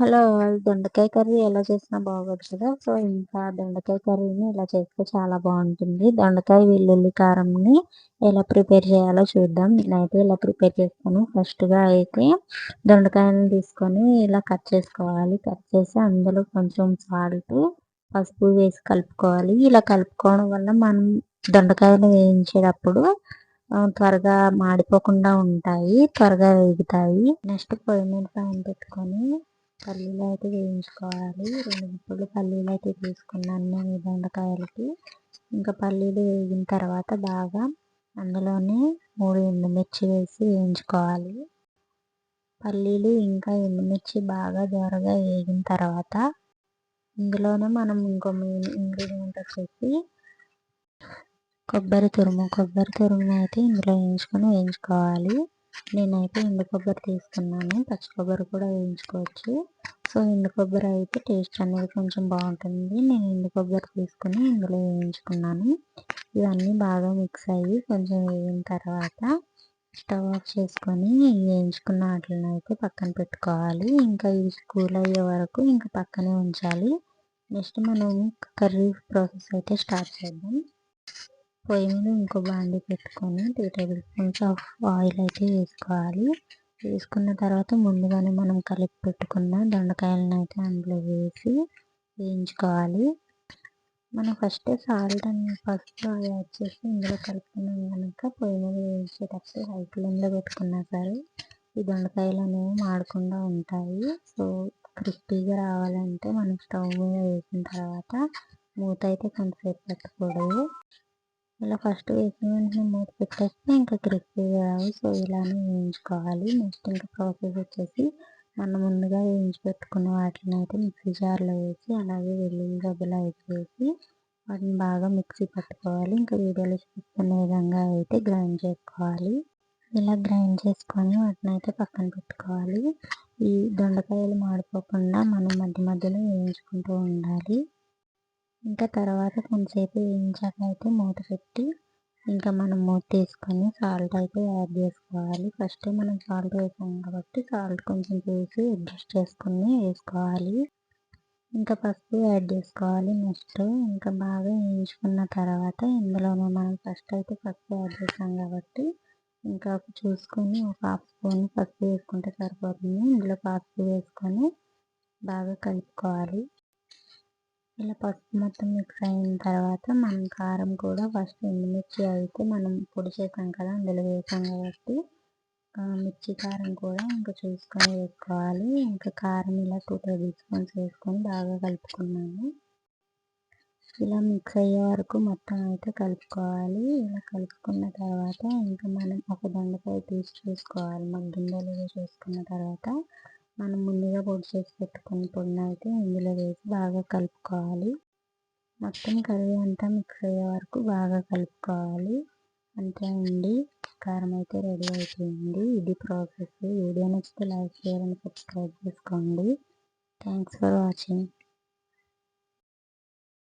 Hello దొండకాయ curry ఎలా చేసినా బాగోదు కదా. సో ఇంకా దొండకాయ కర్రీని ఇలా చేస్తే చాలా బాగుంటుంది. దొండకాయ వెల్లుల్లి కారంని ఎలా ప్రిపేర్ చేయాలో చూద్దాం. నేనైతే ఇలా ప్రిపేర్ చేస్తాను. ఫస్ట్గా అయితే దొండకాయలను తీసుకొని ఇలా కట్ చేసుకోవాలి. కట్ చేసి అందులో కొంచెం సాల్ట్ పసుపు వేసి కలుపుకోవాలి. ఇలా కలుపుకోవడం వల్ల మనం దొండకాయలు వేయించేటప్పుడు త్వరగా మాడిపోకుండా ఉంటాయి త్వరగా వేగుతాయి. నెక్స్ట్ పొయ్యి మీద పాన్ పెట్టుకొని పల్లీలు అయితే వేయించుకోవాలి. రెండు ముక్కలు పల్లీలు అయితే తీసుకున్నాను నేను బెండకాయలకి. ఇంకా పల్లీలు వేగిన తర్వాత బాగా అందులోనే మూడు ఎండుమిర్చి వేసి వేయించుకోవాలి. పల్లీలు ఇంకా ఎండుమిర్చి బాగా దోరగా వేగిన తర్వాత ఇందులోనే మనం ఇంకో మెయిన్ ఇంగ్రీడియంట్ వచ్చేసి కొబ్బరి తురుము. కొబ్బరి తురుము అయితే ఇందులో వేయించుకొని వేయించుకోవాలి. నేనైతే ఎండు కొబ్బరి తీసుకున్నాను. పచ్చి కొబ్బరి కూడా వేయించుకోవచ్చు. సో ఎండు కొబ్బరి అయితే టేస్ట్ అనేది కొంచెం బాగుంటుంది. నేను ఎండు కొబ్బరి తీసుకుని ఇందులో వేయించుకున్నాను. ఇవన్నీ బాగా మిక్స్ అయ్యి కొంచెం వేగిన తర్వాత స్టవ్ ఆఫ్ చేసుకొని వేయించుకున్న వాటిని అయితే పక్కన పెట్టుకోవాలి. ఇంకా ఇవి కూల్ అయ్యే వరకు ఇంకా పక్కనే ఉంచాలి. నెక్స్ట్ మనం కర్రీ ప్రాసెస్ అయితే స్టార్ట్ చేద్దాం. పొయ్యి మీద ఇంకో బాండి పెట్టుకొని two tablespoons of oil అయితే వేసుకోవాలి. వేసుకున్న తర్వాత ముందుగానే మనం కలిపి పెట్టుకున్న దొండకాయలను అయితే అందులో వేసి వేయించుకోవాలి. మనం ఫస్ట్ సాల్ట్ అని ఫస్ట్ యాడ్ చేసి ఇందులో కలుపుకున్నాం కనుక పొయ్యి మీద వేయించేటప్పుడు హై ఫ్లేమ్లో పెట్టుకున్నా సరే ఈ దొండకాయలు అనేవి మాడకుండా ఉంటాయి. సో క్రిస్పీగా రావాలంటే మనం స్టవ్ మీద వేసిన తర్వాత మూత అయితే కొంతసేపు పెట్టకూడదు. ఇలా ఫస్ట్ వేసిన వెంటనే మూత పెట్టేస్తే ఇంకా క్రిస్పీగా రావు సో ఇలానే వేయించుకోవాలి. నెక్స్ట్ ఇంకా ప్రాసెస్ వచ్చేసి మనం ముందుగా వేయించి పెట్టుకున్న వాటిని అయితే మిక్సీ జార్లో వేసి అలాగే వెల్లుల్లి గబ్బలు అయితే వేసి వాటిని బాగా మిక్సీ పట్టుకోవాలి. ఇంకా వీడియోలో చూపిస్తున్న విధంగా అయితే గ్రైండ్ చేసుకోవాలి. ఇలా గ్రైండ్ చేసుకొని వాటిని అయితే పక్కన పెట్టుకోవాలి. ఈ దొండకాయలు మాడిపోకుండా మనం మధ్య మధ్యలో వేయించుకుంటూ ఉండాలి. ఇంకా తర్వాత కొంతసేపు వేయించాక అయితే మూత పెట్టి ఇంకా మనం మూత తీసుకొని సాల్ట్ అయితే యాడ్ చేసుకోవాలి. ఫస్ట్ మనం సాల్ట్ వేసాం కాబట్టి సాల్ట్ కొంచెం చూసి అడ్జస్ట్ చేసుకుని వేసుకోవాలి. ఇంకా పసుపు యాడ్ చేసుకోవాలి నెక్స్ట్ ఇంకా బాగా వేయించుకున్న తర్వాత ఇందులోనే మనం ఫస్ట్ అయితే పసుపు యాడ్ చేసాం కాబట్టి ఇంకా చూసుకొని ఒక హాఫ్ స్పూన్ పసుపు వేసుకుంటే సరిపోతుంది. ఇందులో పసుపు వేసుకొని బాగా కలుపుకోవాలి. ఇలా పప్పు మొత్తం మిక్స్ అయిన తర్వాత మనం కారం కూడా ఫస్ట్ ఎండుమిర్చి అయితే మనం పొడి చేసాం కదా అందులో వేసాం కాబట్టి మిర్చి కారం కూడా ఇంకా చూసుకొని వేసుకోవాలి. ఇంకా కారం ఇలా టూ టేబుల్ స్పూన్స్ వేసుకొని బాగా కలుపుకున్నాము. ఇలా మిక్స్ అయ్యే వరకు మొత్తం అయితే కలుపుకోవాలి. ఇలా కలుపుకున్న తర్వాత ఇంకా మనం ఒక దండపై తీసి చూసుకోవాలి. మగ్గిందో లేదో చూసుకున్న తర్వాత మనం ముందుగా పొడి చేసి పెట్టుకున్న పొడిని అయితే ఇందులో వేసి బాగా కలుపుకోవాలి. మొత్తం కర్రీ అంతా మిక్స్ అయ్యే వరకు బాగా కలుపుకోవాలి. అంతే అండి. కారం అయితే రెడీ అయిపోయింది. ఇది ప్రాసెస్. వీడియో నచ్చితే లైక్ చేయాలని సబ్స్క్రైబ్ చేసుకోండి. Thanks for watching.